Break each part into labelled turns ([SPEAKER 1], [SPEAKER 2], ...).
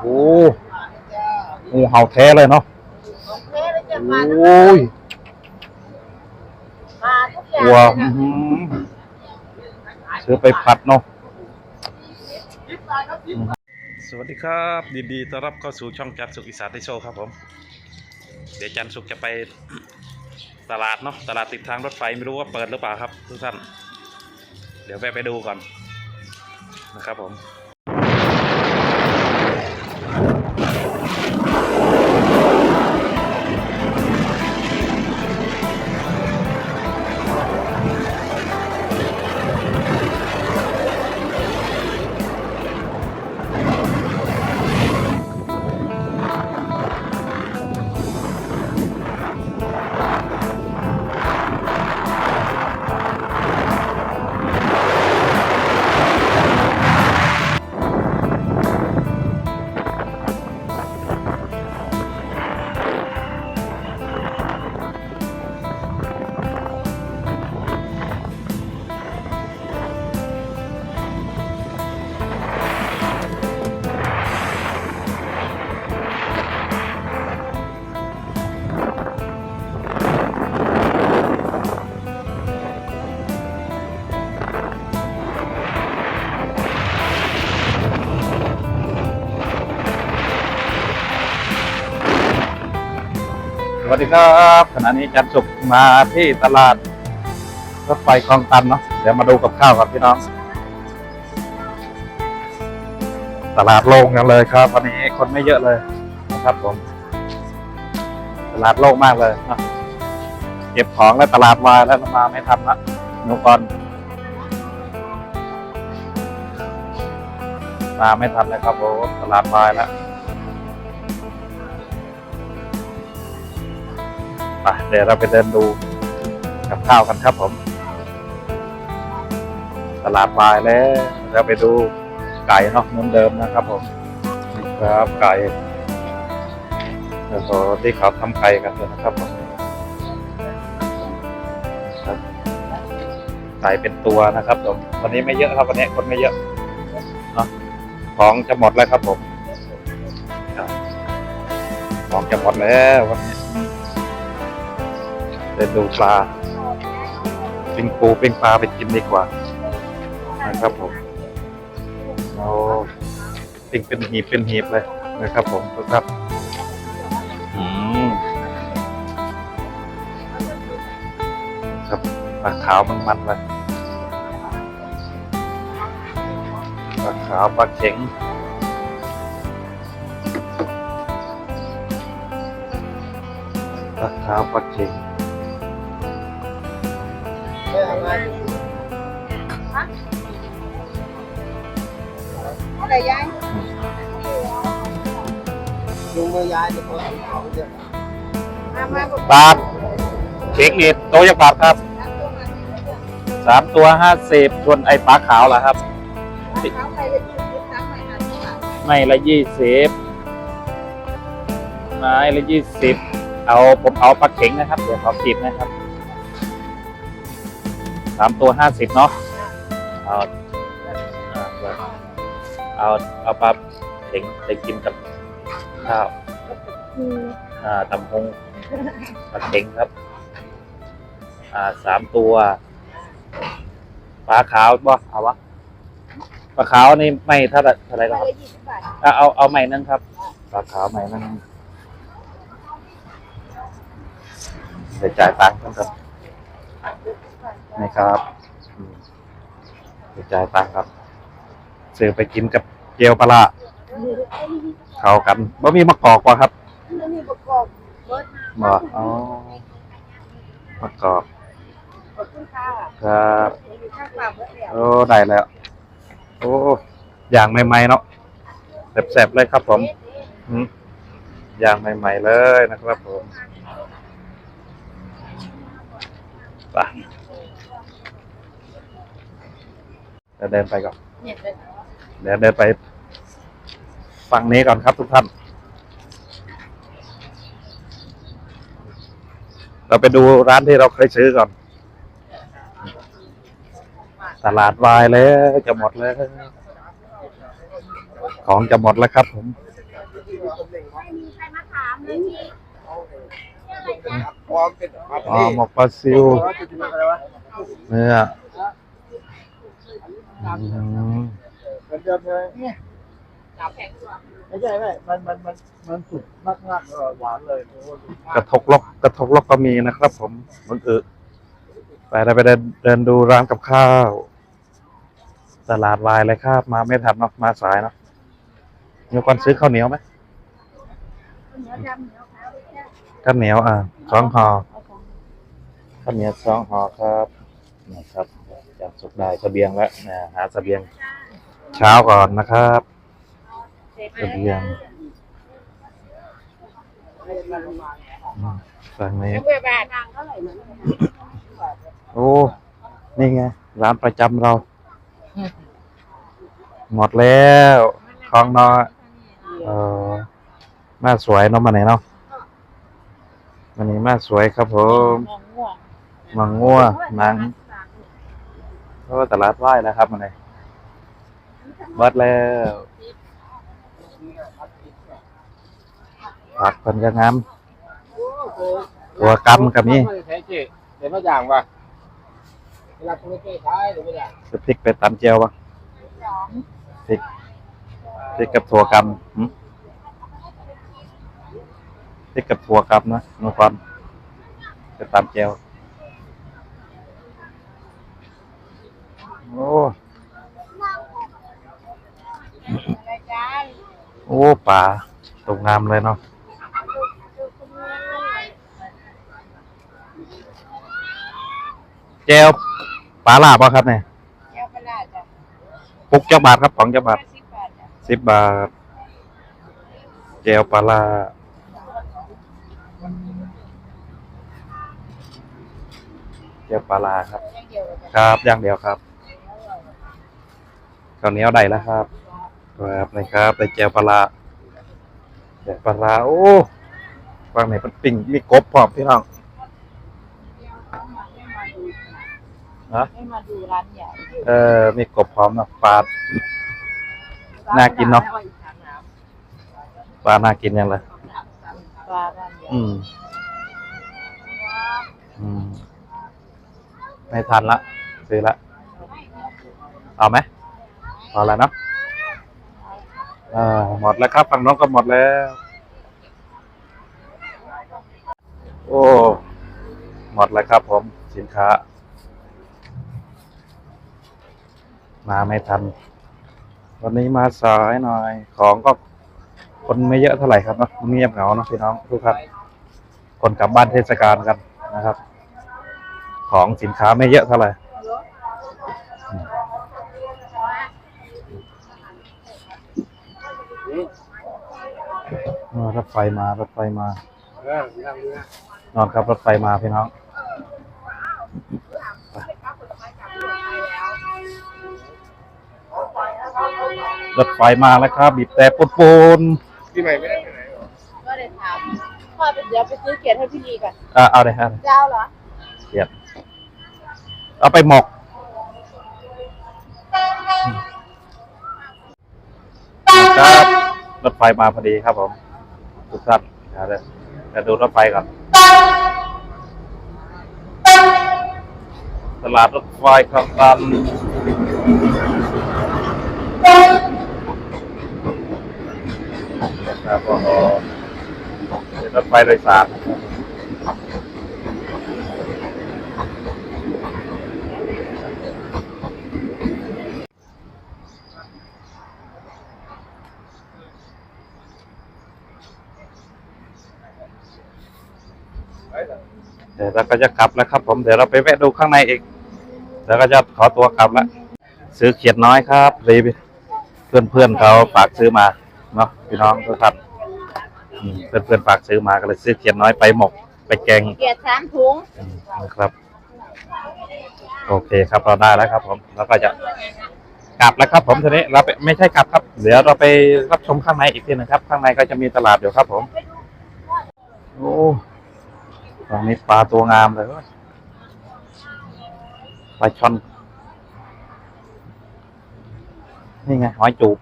[SPEAKER 1] โอ้โหงูเห่าแท้เลยเนาะ
[SPEAKER 2] แม่เลยจะ
[SPEAKER 1] โอ
[SPEAKER 2] มา้
[SPEAKER 1] ย
[SPEAKER 2] มาทุกอย่าง
[SPEAKER 1] วัว
[SPEAKER 2] เลย
[SPEAKER 1] อื้
[SPEAKER 2] นะ
[SPEAKER 1] อหือซื้อไปผัดเนาะสวัสดีครับยินดีต้อนรับเข้าสู่ช่องจันทร์สุขอีสานไดโชว์ครับผม เดี๋ยวจันทร์สุขจะไปตลาดเนาะตลาดติดทางรถไฟไม่รู้ว่าเปิดหรือเปล่าครับทุกท่าน เดี๋ยวแวะไปดูก่อนนะครับผม ดีครับขณะนี้จันสุขมาที่ตลาดรถไฟคลองตันเนาะเดี๋ยวมาดูกับข้าวครับพี่น้อง ตลาดโล่งกันเลยครับ วันนี้คนไม่เยอะเลยนะครับผม ตลาดโล่งมากเลยเนะเก็บของแล้วตลาดวายแล้วมาไม่ทันละนุกรมาไม่ทันเลยครับผมตลาดวายแล้ว ไปเดี๋ยวเราไปเดินดูกับข้าวกันครับผม ตลาดวายแล้วเราไปดูไก่เนาะเหมือนเดิมนะครับผมนี่ครับไก่โอ้โหที่เขาทำไก่กันเลยนะครับผมครับไก่เป็นตัวนะครับผมวันนี้ไม่เยอะครับวันนี้คนไม่เยอะเนาะของจะหมดแล้วครับผมของจะหมดแล้ววันนี้ ดินดูปลาปิ้งปูปิ้งปลาไปกินดีกว่า นะครับผมเอาปิ้งเป็นหีบเป็นหีบเลยนะครับผมทุกท่านอืมครับปลาขาวมันมันๆเลยปลาขาวปลาเข็งปลาขาวปลาเข็ง
[SPEAKER 2] อะไรยายลุงมือยายจะคนเขาเยอะมามาบอก
[SPEAKER 1] บาทเช็คนี่โตะยักบาทครับสามตัวห้าสิบส่วนไอ้ปลาขาวล่ะครับ
[SPEAKER 2] เขาไปเลยยืดซ้ำไปหันที่หลัง
[SPEAKER 1] ไม่ละยี่สิบไม้ละยี่สิบเอาผมเอาปลาเข็งนะครับ เดี๋ยวขอสิบนะครับ สามตัวห้าสิบเนาะเอาเอาเอาปลาเข็งไปกินกับข้าวอ่าตำฮงปลาเข็งครับ อ่าสามตัวปลาขาวบ่เอาวะปลาขาวนี่ไม่เท่าไหร่เท่าไหร่
[SPEAKER 2] ไป
[SPEAKER 1] แล้วครับ
[SPEAKER 2] เลยยี่สิบบาท
[SPEAKER 1] อะเอาเอาใหม่นั่นครับปลาขาวใหม่นั่นเดี๋ยวจ่ายตังค์กันครับ นี่ครับอืมเดี๋ยวจ่ายตังค์ครับซื้อไปกินกับเจียวปลาร้าเข้ากันบ่มีมะกอกว่ะครับ
[SPEAKER 2] นี่นี่ประกอบเบิร์ด
[SPEAKER 1] บ่อ๋อมะกอก
[SPEAKER 2] ขอบคุณค่ะ
[SPEAKER 1] ครับ
[SPEAKER 2] อยู่ข้างปากเบิร์ดแล้ว
[SPEAKER 1] โอ้ได้แล้ว โอ้อย่างใหม่ๆเนาะแซ่บๆเลยครับผมอืมอย่างใหม่ๆเลยนะครับผมไปเดี๋ยวเดินไปก่อน
[SPEAKER 2] เนี่ย
[SPEAKER 1] เดี๋ยวเดินไปฝั่งนี้ก่อนครับทุกท่าน เราไปดูร้านที่เราเคยซื้อก่อน ตลาดวายแล้วจะหมดแล้ว ของจะหมดแล้วครับผม
[SPEAKER 2] ความเป็นครับ
[SPEAKER 1] อ๋อหมกปลาซิว
[SPEAKER 2] จะกินอะไรวะ
[SPEAKER 1] เนื้ออืม
[SPEAKER 2] เหมือนเดิมเลยไม่ใช่ไม่มันมันมันมันสุดมากมากๆหวานเลย
[SPEAKER 1] กระทกลอกกระทกลอกก็มีนะครับ ผมมันอึไปเราไปเดินเดินดูร้านกับข้าว ตลาดวายเลยครับ มาไม่ทันเนาะมาสายเนาะมีคนซื้อข้าวเหนียวไหมข้าวเหนียวอะสองห่อข้าวเหนียวสองห่อครับนะครับ สุกได้เสบียงแล้วนะหาเสบียงเช้าก่อนนะครับเสบียงอืมฝั่งนี้
[SPEAKER 3] เบื่อบาททางเท่าไหร่นะ
[SPEAKER 1] โอ้นี่ไงร้านประจำเรา หมดแล้วคลองน้อยเออมาสวยเนาะมาไหนเนาะวันนี้มาสวยครับผม
[SPEAKER 3] มองง่วง
[SPEAKER 1] มัง งัวหนังเพราะว่าตลาดไหว้นะครับมาไหนเบิดแล้วผักเพิ่นก็งามตัวกำกับนี่
[SPEAKER 2] ใช้เจ๊เดี๋ยวมาอย่างว่ะเวลาคุณเจ๊ใช้เดี๋ยวมาอย่าง
[SPEAKER 1] จะพริกไปตำเจียวปะพริกพริกกับถั่วกำหึพริกกับถั่วกำนะนุกอนไปตำเจียว โอ้
[SPEAKER 3] รายการ
[SPEAKER 1] โอ้ป่าตรงงามเลยเนาะเจลปลาลาบป่ะครับเนี่ย
[SPEAKER 3] เจ้าปลาจ้ะ
[SPEAKER 1] ปุกเจ้าบาทครับของเจ้าบาท
[SPEAKER 3] ห้าสิบบาทจ้ะ
[SPEAKER 1] สิบบาทเจลปลาลาเจลปลาลาครับ
[SPEAKER 3] อย่างเดียวเลยจ้ะ
[SPEAKER 1] ครับอย่างเดียวครับ ข้าวเหนียวได้แล้วครับครับนี่ครับได้เจลปลาร้าเจลปลาร้าโอ้วางไหนเป็นปิ่งมีกบพร้อมพี่น้องฮะ
[SPEAKER 3] ไม่มาดูร้านใหญ่
[SPEAKER 1] เออมีกบพร้อมเนาะปลาน่ากินเนาะปลาน่ากินยังเลย
[SPEAKER 3] ปลาร้านใหญ่
[SPEAKER 1] อืมอืมไม่ทันละซื้อละเอาไหม พอแล้วนะอ่าหมดแล้วครับฝั่งน้องก็หมดแล้ว โอ้ หมดแล้วครับผมสินค้า มาไม่ทัน วันนี้มาสายหน่อย ของก็คนไม่เยอะเท่าไหร่ครับเนาะมันเงียบเหงาเนาะพี่น้องทุกท่านคนกลับบ้านเทศกาลกันนะครับ ของสินค้าไม่เยอะเท่าไหร่อืมอ๋อ รถไฟมารถไฟมา
[SPEAKER 2] เออนั่งดูนะ
[SPEAKER 1] นอนครับรถไฟมาพี่น้องรถไฟมาแล้วครับบีบแต่ปูนปูน
[SPEAKER 2] พี่ใหม่ไม่ได้ไปไหนหรอ
[SPEAKER 3] ก็เลยถามพ่อไปเดี๋ยวไปซื้อเกียรติให้พี่ลีก่อน
[SPEAKER 1] อะเอาเลยครับ
[SPEAKER 3] เจ้าเหรอ
[SPEAKER 1] เกียดเอาไปหมกครับรถไฟมาพอดีครับผม ทุกท่านเดี๋ยวจะดูรถไฟก่อนตลาดรถไฟครับตันะครับก็รถไฟโดยสาร เดี๋ยวเราก็จะกลับแล้วครับ ผมเดี๋ยวเราไปแวะดูข้างในอีกเดี๋ยวก็จะขอตัวกลับแล้วซื้อเขียดน้อยครับรีบเพื่อนเพื่อนๆเขาฝากซื้อมาเนาะพี่น้องทุกท่านอืมเพื่อนเพื่อนๆฝากซื้อมาก็เลยซื้อเขียดน้อยไปหมก ไปแกง
[SPEAKER 3] เกียรติสามถุง
[SPEAKER 1] อืมนะครับ โอเคครับเราได้แล้วครับผมแล้วก็จะกลับแล้วครับ ผมทีนี้เราไปไม่ใช่กลับครับ เดี๋ยวเราไปรับชมข้างในอีกทีหนึงครับ ข้างในก็จะมีตลาดอยู่ครับ ผม โอ้ ตรงนี้ปลาตัวงามเลยปลาช่อน นี่ไงหอยจูบ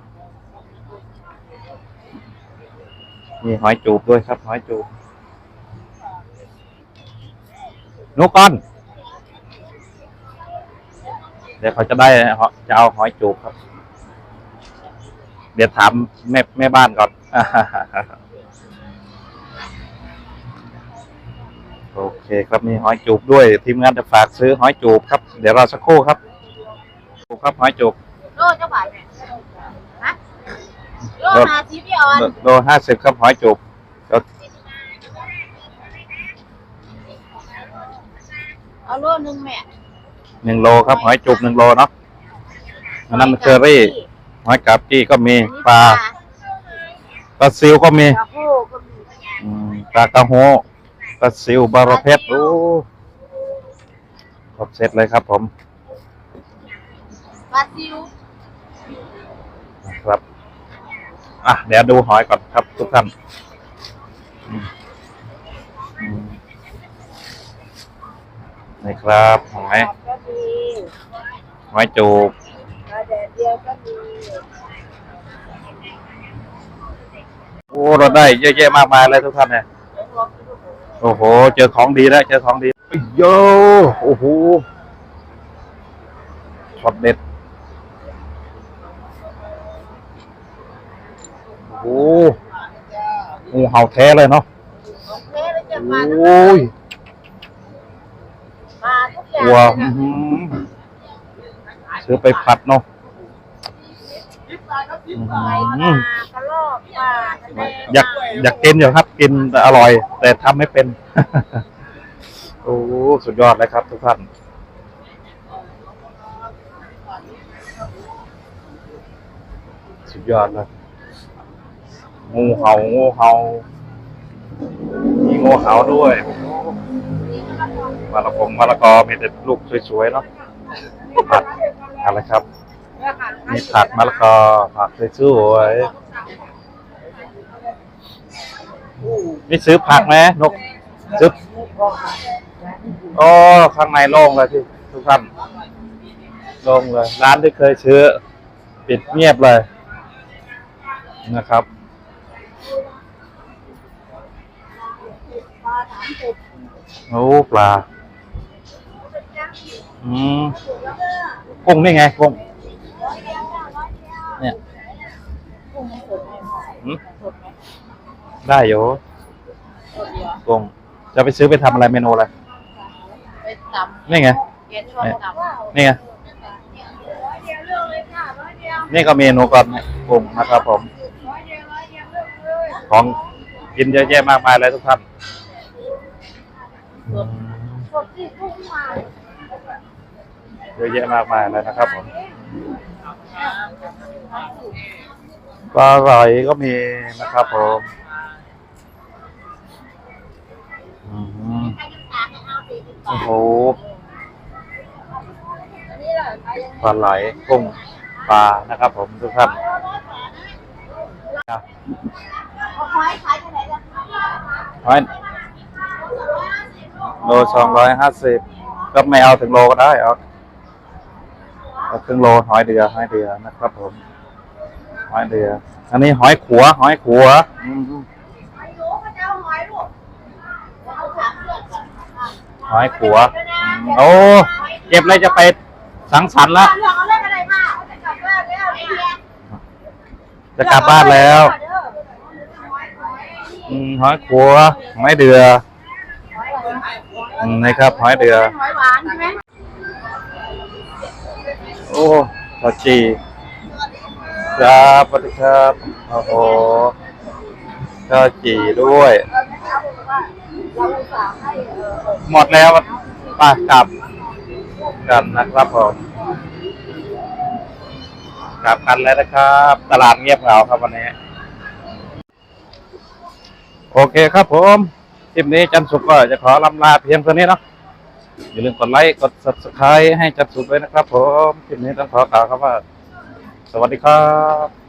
[SPEAKER 1] มีหอยจูบด้วยครับ หอยจูบนุกก้อนเดี๋ยวเขาจะได้จะเอาหอยจูบครับ เดี๋ยวถามแม่แม่บ้านก่อน โอเคครับมีหอยจูบด้วยทีมงานจะฝากซื้อหอยจูบครับ เดี๋ยวรอสักครู่ครับจูบครับหอยจูบ
[SPEAKER 3] โลเจ้าบ่าวเนี่ยฮะโลหาซีพี่ออน
[SPEAKER 1] โลโลห้าสิบครับหอยจูบก็
[SPEAKER 3] เอาโลนึงแม่
[SPEAKER 1] หนึ่งโลครับหอยจูบหนึ่งโลเนาะอันนั้นเชอรี่หอยกาบกี้ก็มีปลาปลาซิวก็มี
[SPEAKER 3] ปลาโคก็มี
[SPEAKER 1] อืมปลากระโห ปลาซิวบาระเพ็ดโอ้ครบเซตเลยครับผม
[SPEAKER 3] ปลาซิว
[SPEAKER 1] ครับ อะ เดี๋ยวดูหอยก่อนครับทุกท่านนี่ครับหอย
[SPEAKER 3] ก็มี
[SPEAKER 1] หอยจูบ
[SPEAKER 3] ปลาแดดเดียวก็มี
[SPEAKER 1] โอ้เราได้เยอะแยะมากมายเลยทุกท่านเนี่ย โอ้โห เจอของดีแล้วเจอของดีเอ้ยโยโอ้โหช็อตเด็ด โอ้โหงูเห่าแท้เลยเนาะ
[SPEAKER 3] ของแท้เลยจะ
[SPEAKER 1] โอ
[SPEAKER 3] ปลาทั้ง้
[SPEAKER 1] ย
[SPEAKER 3] ปลาทุกอย่าง
[SPEAKER 1] วัว
[SPEAKER 3] เลย
[SPEAKER 1] อื้อ
[SPEAKER 3] นะ
[SPEAKER 1] หือซื้อไปผัดเนาะอื้อ อ
[SPEAKER 3] กระรอกปลากระแดง
[SPEAKER 1] อยากอยากกินอยู่ครับ กินแต่อร่อย แต่ทำไม่เป็น โอ้สุดยอดเลยครับ ทุกท่านสุดยอดเลยงูเห่างูเห่ามีงูเห่าด้วยมะละกงมะละกอมีแต่ลูกสวยๆเนาะผัดอะไรครับ มีผักมะละกอผักสวยๆนี่ซื้อผักไหมนกซื้อโอ้ข้างในโล่งเลยที่ทุกท่านโล่งเลย ร้านที่เคยซื้อ ปิดเงียบเลยนะครับโอ้ปลา อืมกุ้งนี่ไงกุ้ง เนี่ยหืม ได้อยู่กุ้งจะไปซื้อไปทำอะไรเมนูอะไร
[SPEAKER 3] ไปต
[SPEAKER 1] นี่ไงำ
[SPEAKER 3] เกล็ดชอบตำ
[SPEAKER 1] นี่ไงนี่ก็เมนูก่อนเนี่ยกุ้งนะครับผมของกินเยอะแยะมากมายเลยทุกท่านอืม
[SPEAKER 3] สดที่กุ้งมา
[SPEAKER 1] เยอะแยะมากมายเลยนะครับผมปลาไหลก็มีนะครับผม โอ้โหปลาไหลกุ้งปลานะครับผมทุกท่าน
[SPEAKER 3] หนกัน
[SPEAKER 1] ร้อยโลสองร้อยห้าสิบก็ไม่เอาถึงโลก็ได้เอาเอาครึ่งโลหอยเดือหอยเดือนะครับผม หอยเดืออันนี้หอยขัว หอยขัวอืม
[SPEAKER 3] หอยหนูก็จะเอาหอยลูกเอาถามเพื่อนก่อน
[SPEAKER 1] หอยขัวอืมโอ้เก็บเลยจะไปสังสรรค์ละ
[SPEAKER 3] เรื่องเอาเรื่องอะไรมาจะกลับบ้านแล้วไอ้เหี้ย
[SPEAKER 1] จะกลับบ้านแล้วอืมหอยขัวหอยเดืออืมนี่ครับหอยเดือ
[SPEAKER 3] หอยหวานใช่ไหม
[SPEAKER 1] โอ้ทอดจีครับสวัสดีครับโอ้โหทอดจีด้วย
[SPEAKER 3] เราอุตส่าห์ให้เออ
[SPEAKER 1] หมดแล้วปากลับกันนะครับผมกลับกันแล้วนะครับ ตลาดเงียบเหงาครับวันนี้ โอเคครับผมคลิปนี้จันสุกก็จะขอลำลาเพียงเท่านี้เนาะอย่าลืมกดไลค์กด subscribe ให้จันสุกด้วยนะครับผมคลิปนี้ต้องขอกล่าวคำว่า สวัสดีครับ